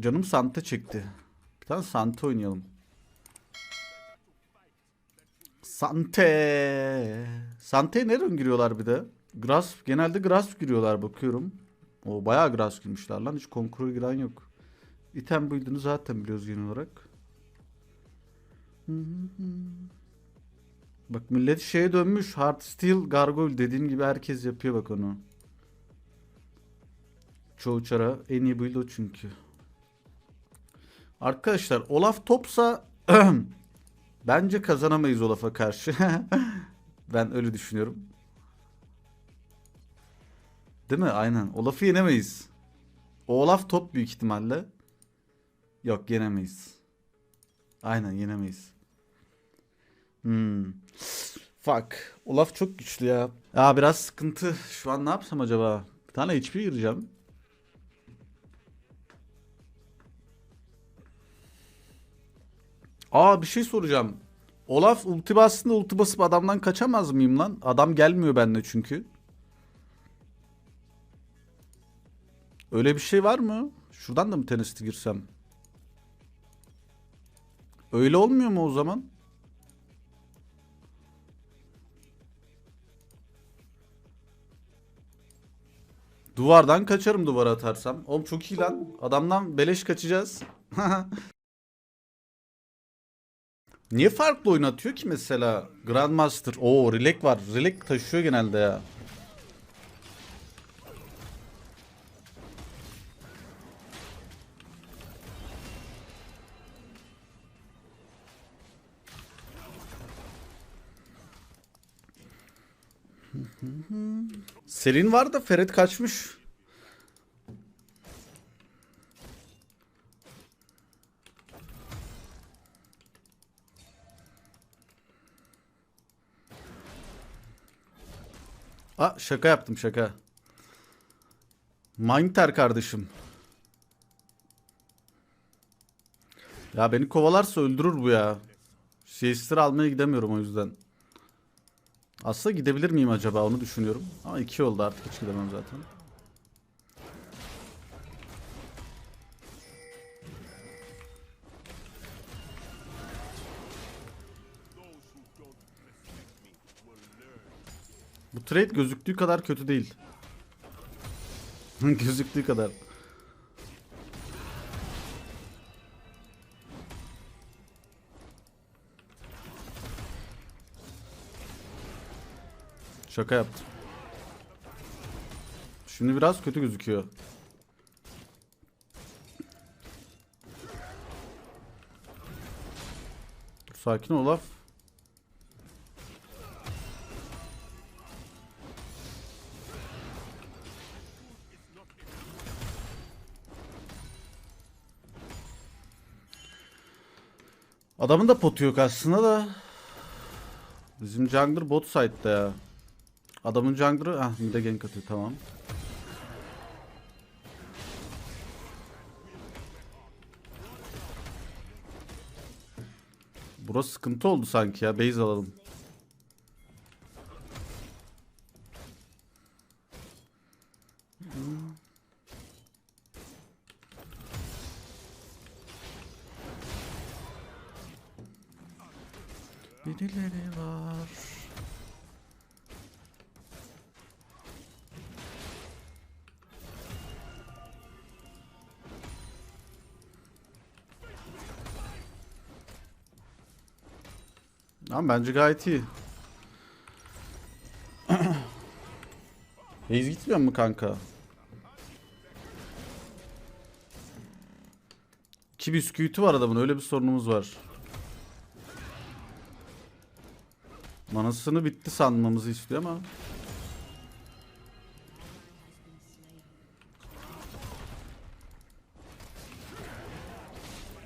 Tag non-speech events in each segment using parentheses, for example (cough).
Canım Santa çekti. Bir tane Santa oynayalım. Sante. Sante'ye nereden giriyorlar bir de? Grasp. Genelde Grasp giriyorlar bakıyorum. O bayağı Grasp girmişler lan. Hiç konkura giren yok. İtem build'ini zaten biliyoruz genel olarak. Bak millet şeye dönmüş. Hard Steel Gargoyle dediğim gibi herkes yapıyor bak onu. Çoğu çara en iyi build o çünkü. Arkadaşlar Olaf topsa (clears throat) bence kazanamayız Olaf'a karşı. (laughs) ben öyle düşünüyorum. Değil mi? Aynen. Olaf'ı yenemeyiz. Olaf top büyük ihtimalle. Yok yenemeyiz. Aynen yenemeyiz. Hmm. Fuck. Olaf çok güçlü ya. Ya biraz sıkıntı. Şu an ne yapsam acaba? Bir tane HP gireceğim. Aa bir şey soracağım. Olaf ulti bastığında ulti basıp adamdan kaçamaz mıyım lan? Adam gelmiyor bende çünkü. Öyle bir şey var mı? Şuradan da mı teniste girsem? Öyle olmuyor mu o zaman? Duvardan kaçarım duvara atarsam. Oğlum çok iyi lan. Adamdan beleş kaçacağız. (laughs) Niye farklı oynatıyor ki mesela Grandmaster? Oo Rilek var. Rilek taşıyor genelde ya. Selin var da Ferit kaçmış. Aa şaka yaptım şaka. Mindter kardeşim. Ya beni kovalarsa öldürür bu ya. Siester almaya gidemiyorum o yüzden. Aslında gidebilir miyim acaba onu düşünüyorum. Ama iki oldu artık hiç gidemem zaten. Bu trade gözüktüğü kadar kötü değil. (laughs) gözüktüğü kadar. Şaka yaptım. Şimdi biraz kötü gözüküyor. Dur, sakin ol Olaf. Adamın da potu yok aslında da. Bizim jungler bot side'da ya. Adamın jungler'ı ah mid'e gank atıyor tamam. Burası sıkıntı oldu sanki ya. Base alalım. Birileri var. Ama bence gayet iyi. Base gitmiyor mu kanka? İki bisküviti var adamın öyle bir sorunumuz var. Anasını bitti sanmamızı istiyor ama.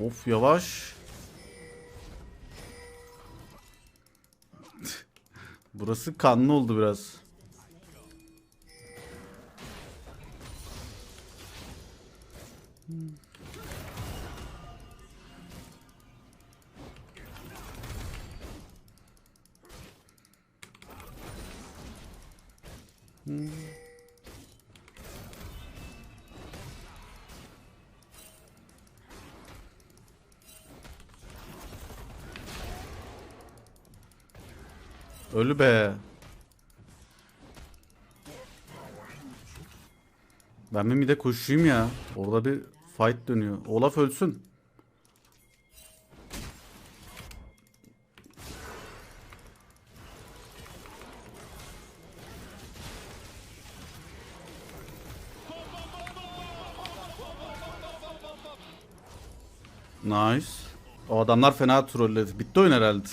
Of yavaş. (laughs) Burası kanlı oldu biraz. Hmm. Hmm. Ölü be. Ben bir de koşuyum ya. Orada bir fight dönüyor. Olaf ölsün. Nice. O adamlar fena trolledi. Bitti oyun herhalde.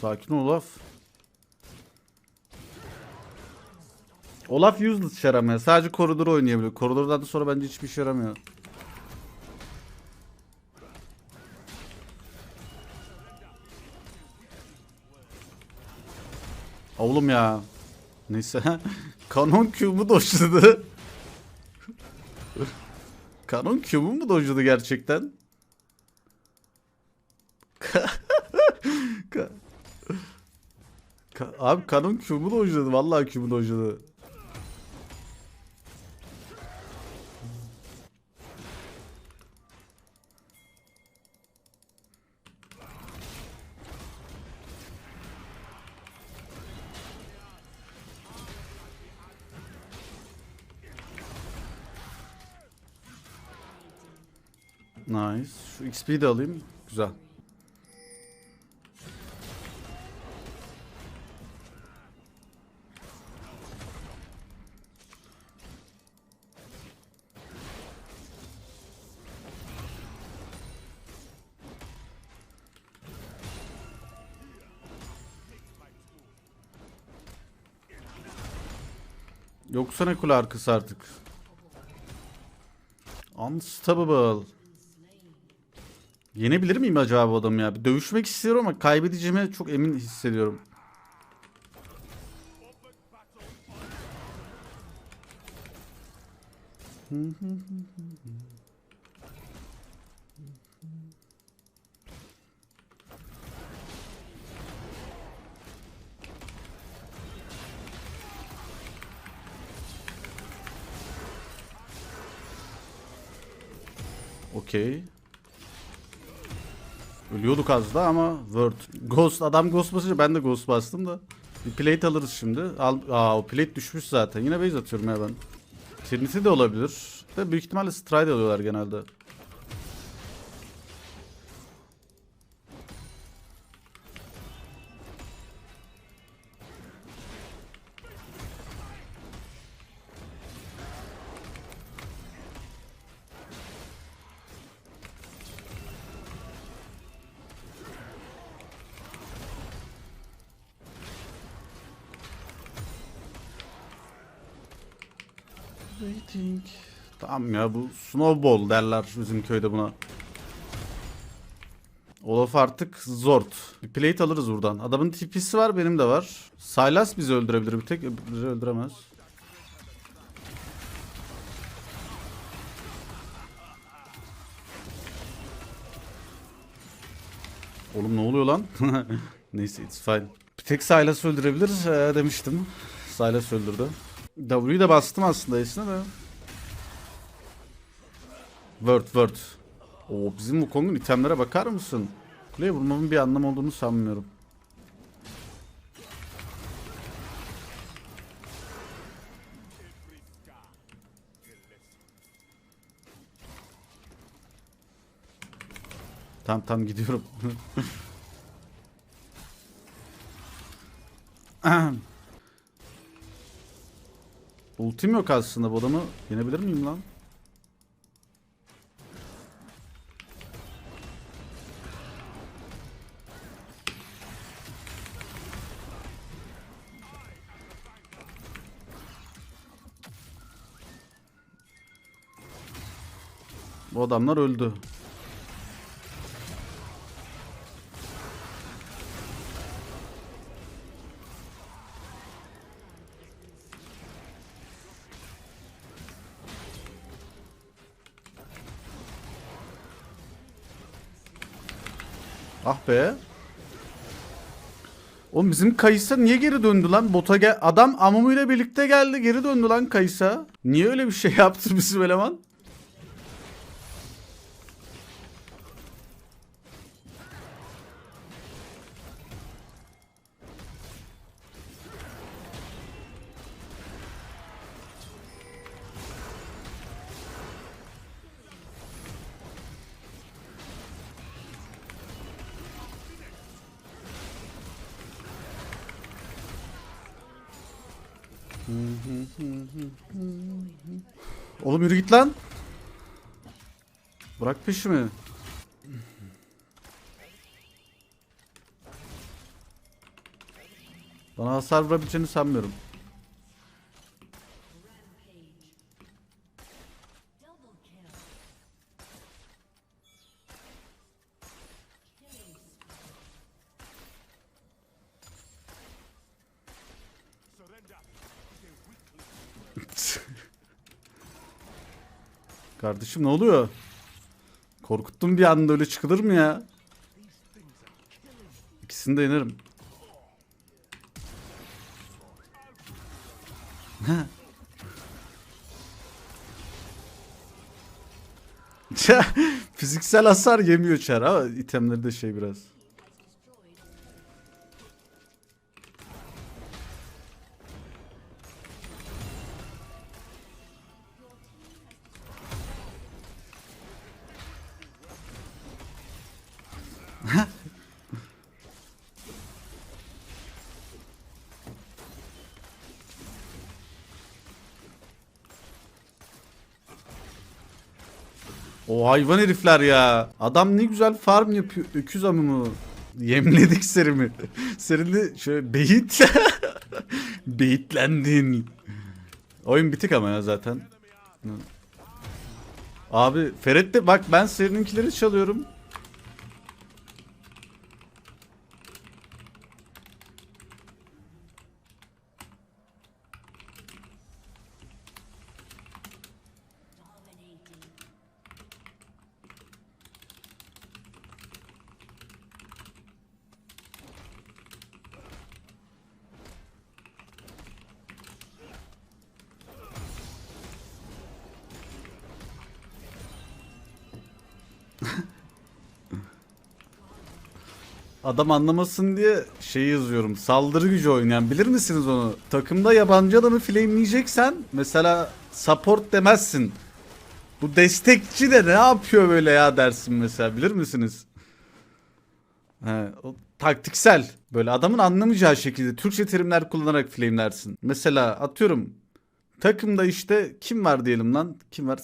Sakin ol Olaf. Olaf useless işe yaramıyor. Sadece koridoru oynayabiliyor. Koridordan da sonra bence hiçbir işe yaramıyor. Oğlum ya. Neyse. (laughs) Kanon Q'mu doşladı. (laughs) Kanon Q'mu mu doşladı gerçekten? (laughs) Ka- Abi kanon Q'mu doşladı. Vallahi Q'mu doşladı. Şu XP'yi de alayım. Güzel. Yoksa ne kule arkası artık. Unstoppable. Yenebilir miyim acaba bu adamı ya? Bir dövüşmek istiyorum ama kaybedeceğime çok emin hissediyorum. Okey. Ölüyorduk az da ama Word. Ghost adam Ghost basınca ben de Ghost bastım da. Bir plate alırız şimdi. Al, aa o plate düşmüş zaten. Yine base atıyorum ya ben. Trinity de olabilir. De büyük ihtimalle stride alıyorlar genelde. Waiting. Tamam ya bu snowball derler bizim köyde buna. Olaf artık zord. Bir plate alırız buradan. Adamın TP'si var benim de var. Sylas bizi öldürebilir bir tek öbürleri öldüremez. Oğlum ne oluyor lan? (laughs) Neyse it's fine. Bir tek Sylas öldürebilir ee, demiştim. Sylas öldürdü. W'yu da bastım aslında esine de. Word word. Oo bizim Wukong'un itemlere bakar mısın? Kuleye vurmamın bir anlam olduğunu sanmıyorum. Tam tam gidiyorum. (laughs) Ultim yok aslında bu adamı yenebilir miyim lan? Bu adamlar öldü. Ah be. Oğlum bizim Kayısa niye geri döndü lan? Bota gel adam Amumu ile birlikte geldi geri döndü lan Kayısa. Niye öyle bir şey (laughs) yaptı bizim eleman? Oğlum yürü git lan. Bırak peşimi. Bana hasar vurabileceğini sanmıyorum. Kardeşim ne oluyor? Korkuttun bir anda öyle çıkılır mı ya? İkisini de yenerim. (laughs) Fiziksel hasar yemiyor çar ama itemleri de şey biraz. O hayvan herifler ya. Adam ne güzel farm yapıyor. Öküz amımı. Yemledik serimi. (laughs) Serini şöyle beyit. (laughs) Beyitlendin. Oyun bitik ama ya zaten. Abi Ferhat de bak ben serininkileri çalıyorum. Adam anlamasın diye şey yazıyorum. Saldırı gücü oynayan bilir misiniz onu? Takımda yabancı adamı flameleyeceksen mesela support demezsin. Bu destekçi de ne yapıyor böyle ya dersin mesela bilir misiniz? He, o taktiksel. Böyle adamın anlamayacağı şekilde Türkçe terimler kullanarak flamelersin. Mesela atıyorum takımda işte kim var diyelim lan? Kim var?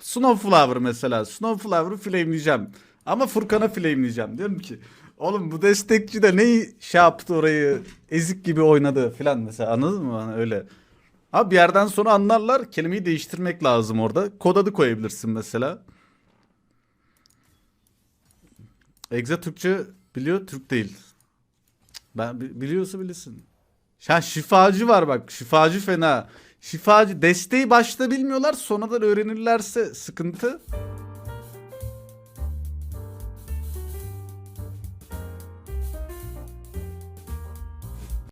Snowflower mesela. Snowflower'ı flameleyeceğim. Ama Furkan'a flameleyeceğim. Diyorum ki oğlum bu destekçi de ne şey yaptı orayı ezik gibi oynadı filan mesela anladın mı? Hani öyle. Abi bir yerden sonra anlarlar kelimeyi değiştirmek lazım orada. Kod adı koyabilirsin mesela. Egze Türkçe biliyor, Türk değil. Ben bi- biliyorsa bilirsin. Ha şifacı var bak. Şifacı fena. Şifacı desteği başta bilmiyorlar. Sonradan öğrenirlerse sıkıntı.